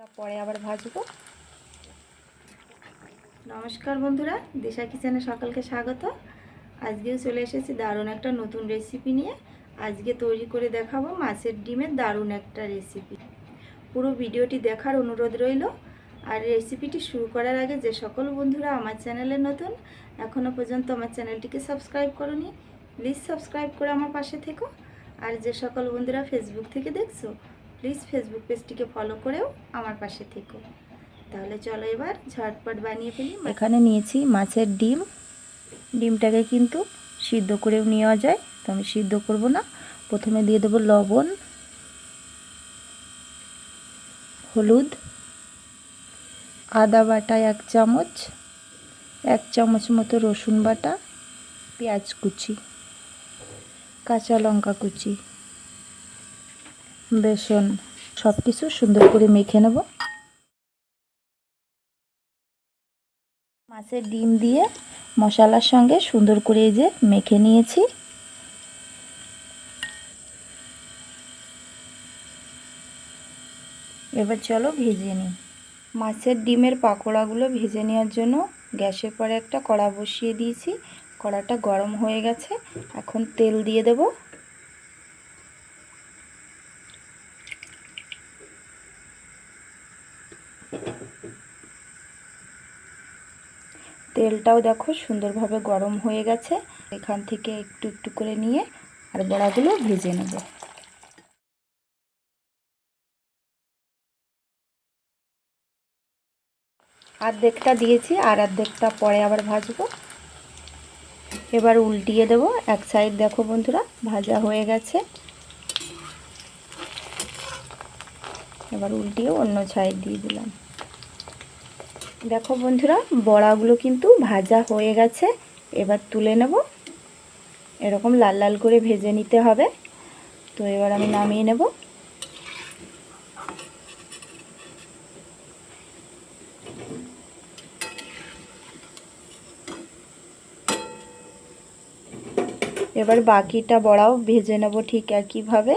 তারপরে আবার ভাজবো। নমস্কার বন্ধুরা, দিশা কিচেনে সকালকে স্বাগত। আজকেও চলে এসেছি দারুণ একটা নতুন রেসিপি নিয়ে। আজকে তৈরি করে দেখাবো মাছের ডিমের দারুণ একটা রেসিপি পুরো ভিডিওটি দেখার অনুরোধ রইল। আর রেসিপিটি শুরু করার আগে যে সকল বন্ধুরা আমার চ্যানেলে নতুন এখনও পর্যন্ত আমার চ্যানেলটিকে সাবস্ক্রাইব করনি প্লিজ সাবস্ক্রাইব করে আমার পাশে থেকো। আর যে সকল বন্ধুরা ফেসবুক থেকে দেখছ প্লিজ ফেসবুক পেজটিকে ফলো করেও আমার পাশে থেকো। তাহলে চলো এবার ঝটপট বানিয়ে ফেলি এখানে নিয়েছি মাছের ডিম। ডিমটাকে কিন্তু সিদ্ধ করেও নেওয়া যায়, তো আমি সিদ্ধ করব না। প্রথমে দিয়ে দেবো লবণ, হলুদ, আদা বাটা এক চামচ এক চামচ মতো রসুন বাটা, পেঁয়াজ কুচি, কাঁচা লঙ্কা কুচি। বেসন সব কিছু সুন্দর করে মেখে নেব। মাছের ডিম দিয়ে মশলার সঙ্গে সুন্দর করে যে মেখে নিয়েছি। এবার চলো ভেজে নিই। মাছের ডিমের পাকোড়াগুলো ভেজে নেওয়ার জন্য গ্যাসের পরে একটা কড়া বসিয়ে দিয়েছি। কড়াটা গরম হয়ে গেছে। এখন তেল দিয়ে দেব। তেলটাও দেখো সুন্দরভাবে গরম হয়ে গেছে। এখান থেকে একটু একটু করে নিয়ে আর বড়াগুলো ভেজে নেব। অর্ধেকটা দিয়েছি আর অর্ধেকটা পরে আবার ভাজবো। এবার উল্টিয়ে দেব। এক সাইড দেখো বন্ধুরা, ভাজা হয়ে গেছে। এবার উল্টিয়ে অন্য সাইড দিয়ে দিলাম। দেখো বন্ধুরা, বড়াগুলো কিন্তু ভাজা হয়ে গেছে। এবার তুলে নেব। এরকম লাল লাল করে ভেজে নিতে হবে। তো এবার আমি নামিয়ে নেব। এবার বাকিটা বড়াও ভেজে নেব ঠিক একইভাবে।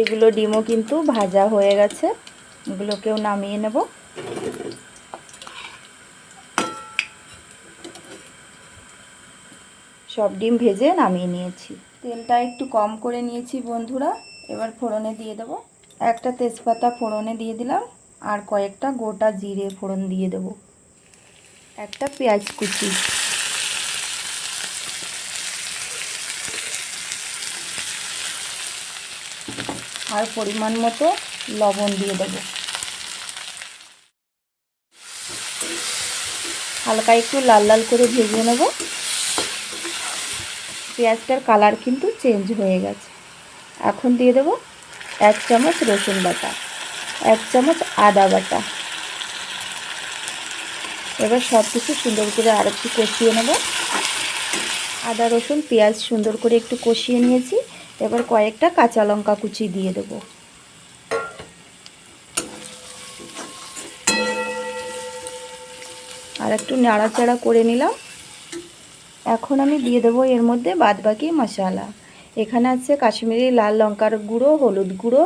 এগুলো ডিমও কিন্তু ভাজা হয়ে গেছে। এগুলোকেও নামিয়ে নেব। সব ডিম ভেজে নামিয়ে নিয়েছি। তেলটা একটু কম করে নিয়েছি বন্ধুরা। এবার ফোড়নে দিয়ে দেব। একটা তেজপাতা ফোড়নে দিয়ে দিলাম। আর কয়েকটা গোটা জিরে ফোড়ন দিয়ে দেব। একটা পেঁয়াজ কুচি। আর পরিমাণ মতো লবণ দিয়ে দেব। হালকা একটু লাল লাল করে ভেজে নেব। পেঁয়াজটার কালার কিন্তু চেঞ্জ হয়ে গেছে। এখন দিয়ে দেব এক চামচ রসুন বাটা, এক চামচ আদা বাটা। এবার সব কিছু সুন্দর করে আর একটু কষিয়ে নেব। আদা, রসুন, পেঁয়াজ সুন্দর করে একটু কষিয়ে নিয়েছি। এবার কয়েকটা কাঁচা লঙ্কা কুচি দিয়ে দেব। আর একটু নাড়াচাড়া করে নিলাম। এখন আমি দিয়ে দেবো এর মধ্যে বাদবাকি মশলা। এখানে আছে কাশ্মীরি লাল লঙ্কার গুঁড়ো, হলুদ গুঁড়ো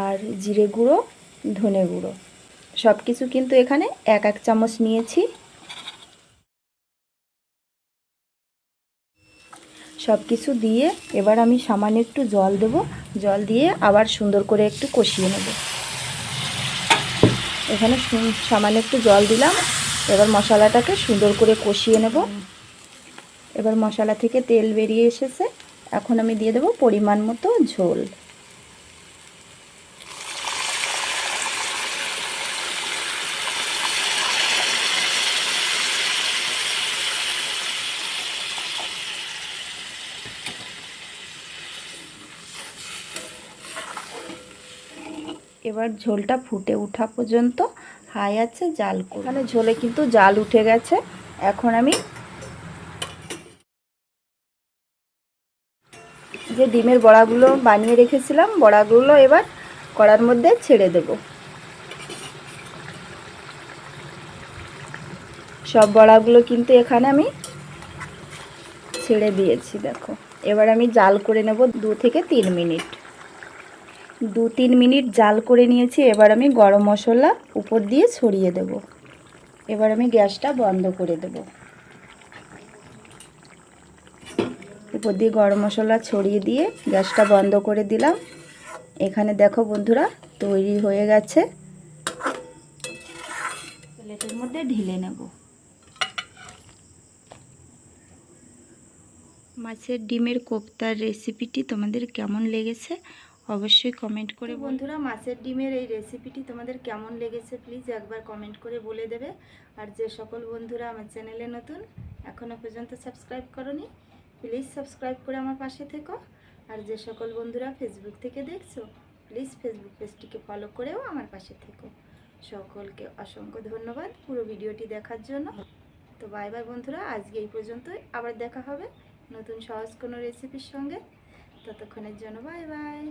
আর জিরে গুঁড়ো, ধনে গুঁড়ো। সব কিছু কিন্তু এখানে এক এক চামচ নিয়েছি। সব কিছু দিয়ে এবার আমি সামান্য একটু জল দেব। জল দিয়ে আবার সুন্দর করে একটু কষিয়ে নেব। এখানে সামান্য একটু জল দিলাম। এবার মশলাটাকে সুন্দর করে কষিয়ে নেব। এবার মশলা থেকে তেল বেরিয়ে এসেছে। এখন আমি দিয়ে দেব পরিমাণ মতো ঝোল। এবার ঝোলটা ফুটে ওঠা পর্যন্ত হাই আছে, জাল এখানে ঝোলে কিন্তু জাল উঠে গেছে। এখন আমি যে ডিমের বড়াগুলো বানিয়ে রেখেছিলাম, বড়াগুলো এবার কড়ার মধ্যে ছেড়ে দেব। সব বড়াগুলো কিন্তু এখানে আমি ছেড়ে দিয়েছি, দেখো। এবার আমি জাল করে নেব দু থেকে তিন মিনিট। দু তিন মিনিট জাল করে নিয়েছি, এবার আমি গরম মশলা উপর দিয়ে ছড়িয়ে দেব। এবার আমি গ্যাসটা বন্ধ করে দেব। উপর দিয়ে গরম মশলা ছড়িয়ে দিয়ে গ্যাসটা বন্ধ করে দিলাম। এখানে দেখো বন্ধুরা, তৈরি হয়ে গেছে। প্লেটের মধ্যে ঢেলে নেব। মাছের ডিমের কোপ্তার রেসিপিটি তোমাদের কেমন লেগেছে? অবশ্যই কমেন্ট করে বন্ধুরা মাছের ডিমের এই রেসিপিটি তোমাদের কেমন লেগেছে? প্লিজ একবার কমেন্ট করে বলে দেবে। আর যে সকল বন্ধুরা আমার চ্যানেলে নতুন এখনও পর্যন্ত সাবস্ক্রাইব করনি প্লিজ সাবস্ক্রাইব করে আমার পাশে থেকো। আর যে সকল বন্ধুরা ফেসবুক থেকে দেখছ প্লিজ ফেসবুক পেজটিকে ফলো করেও আমার পাশে থেকো। সকলকে অসংখ্য ধন্যবাদ পুরো ভিডিওটি দেখার জন্য। তো বাই বাই বন্ধুরা আজকে এই পর্যন্তই। আবার দেখা হবে নতুন সহজ কোনো রেসিপির সঙ্গে। ততক্ষণের জন্য বাই বাই